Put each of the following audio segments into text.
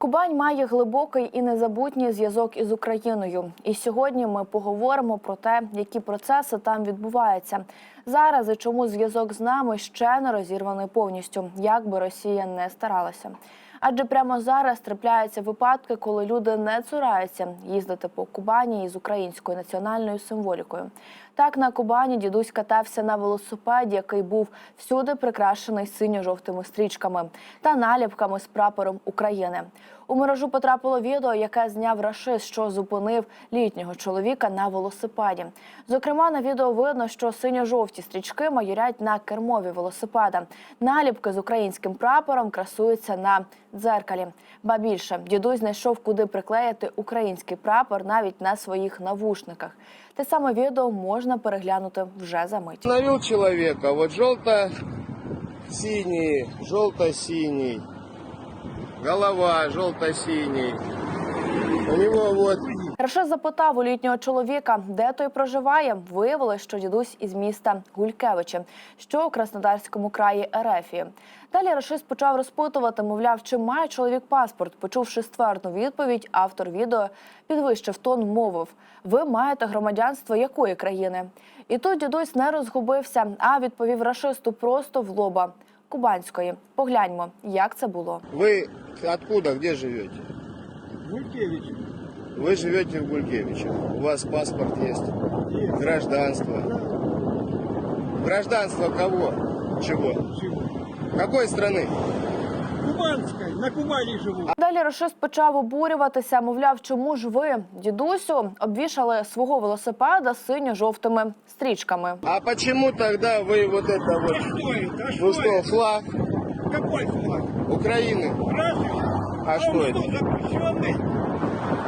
Кубань має глибокий і незабутній зв'язок із Україною. І сьогодні ми поговоримо про те, які процеси там відбуваються зараз і чому зв'язок з нами ще не розірваний повністю, як би Росія не старалася. Адже прямо зараз трапляються випадки, коли люди не цураються їздити по Кубані із українською національною символікою. Так на Кубані дідусь катався на велосипеді, який був всюди прикрашений синьо-жовтими стрічками та наліпками з прапором України. У мережу потрапило відео, яке зняв рашист, що зупинив літнього чоловіка на велосипеді. Зокрема, на відео видно, що синьо-жовті стрічки майорять на кермові велосипеда. Наліпки з українським прапором красуються на дзеркалі. Ба більше дідусь знайшов, куди приклеїти український прапор навіть на своїх навушниках. Те саме відео можна переглянути вже за мить. Навів человека, вот желто-синий, желто-синий, голова желто-синий. У него вот Рашид запитав у літнього чоловіка, де той проживає. Виявилось, що дідусь із міста Гулькевичі, що у Краснодарському краї Ерефії. Далі Рашид почав розпитувати, мовляв, чи має чоловік паспорт. Почувши ствердну відповідь, автор відео підвищив тон, мовив: Ви маєте громадянство якої країни? І тут дідусь не розгубився, а відповів рашисту просто в лоба кубанської. Погляньмо, як це було. вы откуда, где живете? Гулькевич. Вы живете в Гулькевиче. У вас паспорт есть. Гражданство. Гражданство кого? Чего? Чего? Какой страны? Кубанской. На Кубани живу. Далі Рашист почав обурюватися, мовляв, чому ж ви, дідусю, обвішали свого велосипеда синьо-жовтими стрічками. А почему тогда вы вот это вот... А что это? А Ну что что, это? флаг Какой флаг? Украины? Разве? А что он это?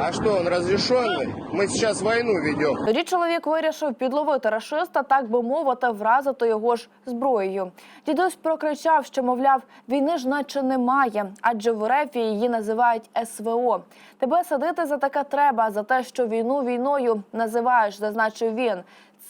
что, запрещенный? А что, он разрешенный? Мы сейчас войну ведем. Тоді чоловік вирішив підловити рашиста, так би мовити, вразити його ж зброєю. Дідусь прокричав, що мовляв, війни ж наче немає, адже в РФ її називають СВО. Тебе садити за таке треба, за те, що війну війною називаєш, зазначив він.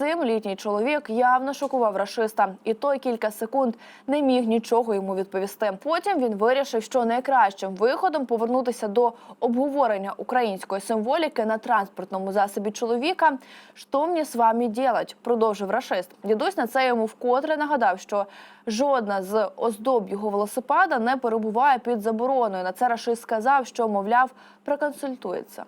Цим літній чоловік явно шокував рашиста, і той кілька секунд не міг нічого йому відповісти. Потім він вирішив, що найкращим виходом повернутися до обговорення української символіки на транспортному засобі чоловіка. «Що мені з вами делать?» – продовжив рашист. Дідусь на це йому вкотре нагадав, що жодна з оздоб його велосипеда не перебуває під забороною. На це рашист сказав, що мовляв проконсультується.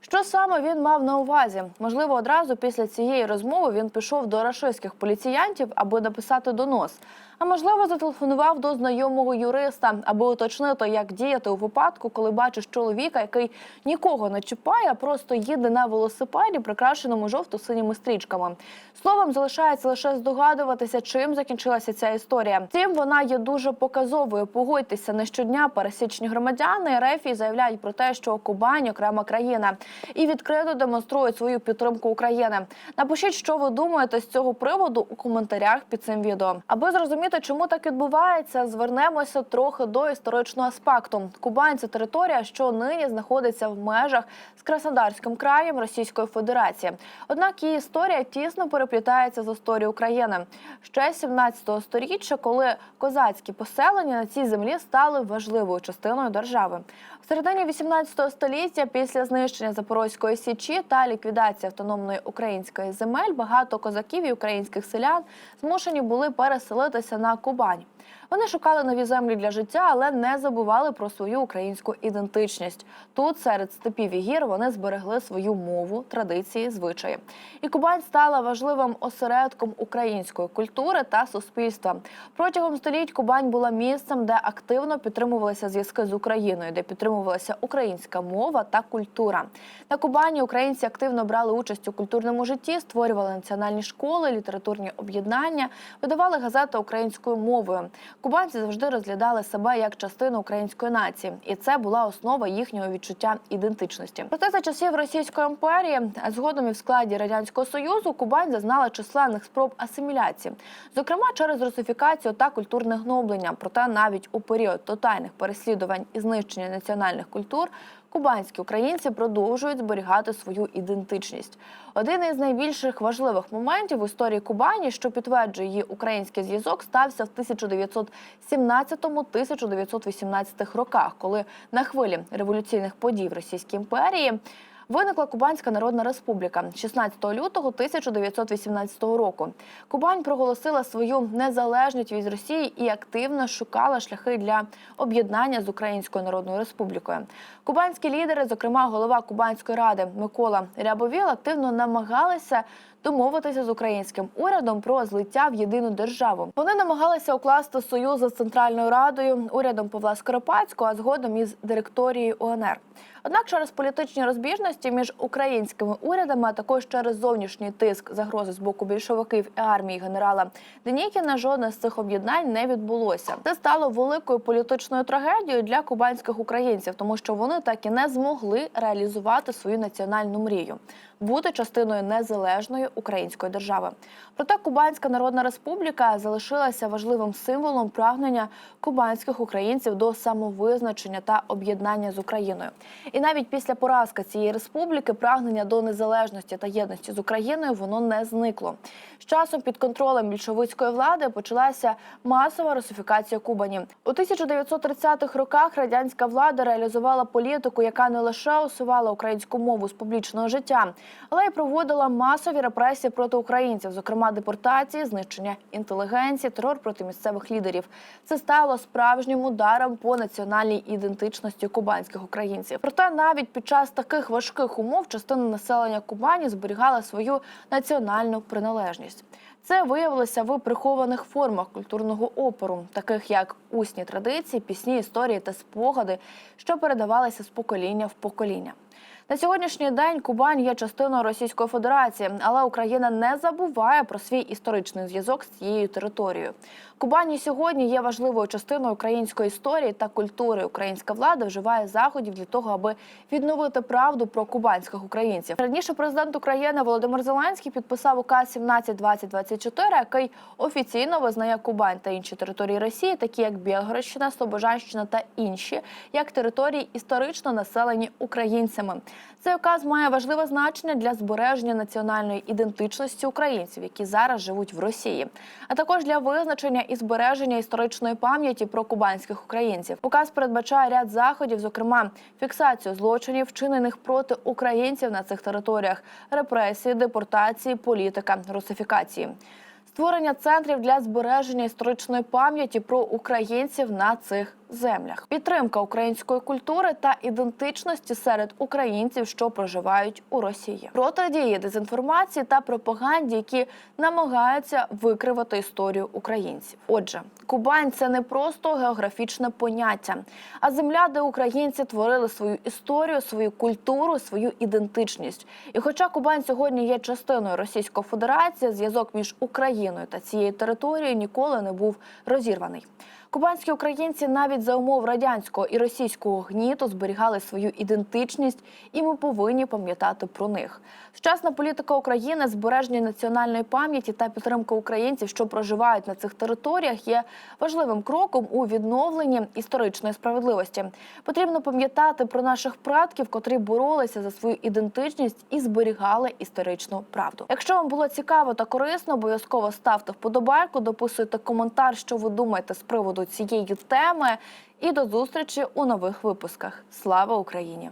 Що саме він мав на увазі? Можливо, одразу після цієї розмови він пішов до рашистських поліціянтів, аби написати донос. А можливо, зателефонував до знайомого юриста, аби уточнити, як діяти у випадку, коли бачиш чоловіка, який нікого не чіпає, а просто їде на велосипеді, прикрашеному жовто-синіми стрічками. Словом, залишається лише здогадуватися, чим закінчилася ця історія. Втім, вона є дуже показовою. Погодьтеся, не щодня пересічні громадяни РФ заявляють про те, що Кубань окрема країна, і відкрито демонструють свою підтримку України. Напишіть, що ви думаєте з цього приводу у коментарях під цим відео. Аби зрозуміти, чому так відбувається, звернемося трохи до історичного аспекту. Кубань це територія, що нині знаходиться в межах з Краснодарським краєм Російської Федерації. Однак її історія тісно переплітається з історією України. Ще 17 століття, коли козацькі поселення на цій землі стали важливою частиною держави. В середині 18 століття, після знищення Запорозької січі та ліквідації автономної української земель, багато козаків і українських селян змушені були переселитися на Кубань. Вони шукали нові землі для життя, але не забували про свою українську ідентичність. Тут, серед степів і гір, вони зберегли свою мову, традиції, звичаї. І Кубань стала важливим осередком української культури та суспільства. Протягом століть Кубань була місцем, де активно підтримувалися зв'язки з Україною, де підтримувалася українська мова та культура. На Кубані українці активно брали участь у культурному житті, створювали національні школи, літературні об'єднання, видавали газети українською мовою. Кубанці завжди розглядали себе як частину української нації, і це була основа їхнього відчуття ідентичності. Проте за часів Російської імперії, згодом і в складі радянського союзу, Кубань зазнала численних спроб асиміляції, зокрема через русифікацію та культурне гноблення. Проте навіть у період тотальних переслідувань і знищення національних культур кубанські українці продовжують зберігати свою ідентичність. Один із найбільших важливих моментів в історії Кубані, що підтверджує її український зв'язок, стався в 1917-1918 роках, коли на хвилі революційних подій в Російській імперії. Виникла Кубанська Народна Республіка 16 лютого 1918 року. Кубань проголосила свою незалежність від Росії і активно шукала шляхи для об'єднання з Українською Народною Республікою. Кубанські лідери, зокрема голова Кубанської ради Микола Рябовіл, активно намагалися домовитися з українським урядом про злиття в єдину державу. Вони намагалися укласти союз з Центральною Радою, урядом Павла Скоропадського, а згодом із директорією УНР. Однак через політичні розбіжності між українськими урядами, а також через зовнішній тиск загрози з боку більшовиків і армії генерала Денікіна, жодне з цих об'єднань не відбулося. Це стало великою політичною трагедією для кубанських українців, тому що вони так і не змогли реалізувати свою національну мрію бути частиною незалежної української держави. Проте Кубанська Народна Республіка залишилася важливим символом прагнення кубанських українців до самовизначення та об'єднання з Україною. І навіть після поразки цієї республіки прагнення до незалежності та єдності з Україною воно не зникло. З часом під контролем більшовицької влади почалася масова русифікація Кубані. У 1930-х роках радянська влада реалізувала політику, яка не лише усувала українську мову з публічного життя, але й проводила масові репресії проти українців, зокрема депортації, знищення інтелігенції, терор проти місцевих лідерів. Це стало справжнім ударом по національній ідентичності кубанських українців. Проте навіть під час таких важких умов частина населення Кубані зберігала свою національну приналежність. Це виявилося в прихованих формах культурного опору, таких як усні традиції, пісні, історії та спогади, що передавалися з покоління в покоління. На сьогоднішній день Кубань є частиною Російської Федерації, але Україна не забуває про свій історичний зв'язок з цією територією. Кубань і сьогодні є важливою частиною української історії та культури. Українська влада вживає заходів для того, аби відновити правду про кубанських українців. Раніше президент України Володимир Зеленський підписав указ 17-2024, який офіційно визнає Кубань та інші території Росії, такі як Білгородщина, Слобожанщина та інші, як території історично населені українцями. Цей указ має важливе значення для збереження національної ідентичності українців, які зараз живуть в Росії, а також для визначення і збереження історичної пам'яті про кубанських українців. Указ передбачає ряд заходів, зокрема фіксацію злочинів, вчинених проти українців на цих територіях, репресії, депортації, політика, русифікації. Створення центрів для збереження історичної пам'яті про українців на цих землях, підтримка української культури та ідентичності серед українців, що проживають у Росії, протидії дезінформації та пропаганді, які намагаються викривати історію українців. Отже, Кубань це не просто географічне поняття, а земля, де українці творили свою історію, свою культуру, свою ідентичність. І хоча Кубань сьогодні є частиною Російської Федерації, зв'язок між Україною та цією територією ніколи не був розірваний. Кубанські українці навіть за умов радянського і російського гніту зберігали свою ідентичність, і ми повинні пам'ятати про них. Сучасна політика України, збереження національної пам'яті та підтримка українців, що проживають на цих територіях, є важливим кроком у відновленні історичної справедливості. Потрібно пам'ятати про наших предків, котрі боролися за свою ідентичність і зберігали історичну правду. Якщо вам було цікаво та корисно, обов'язково ставте вподобайку, дописуйте коментар, що ви думаєте з приводу цієї теми. І до зустрічі у нових випусках. Слава Україні!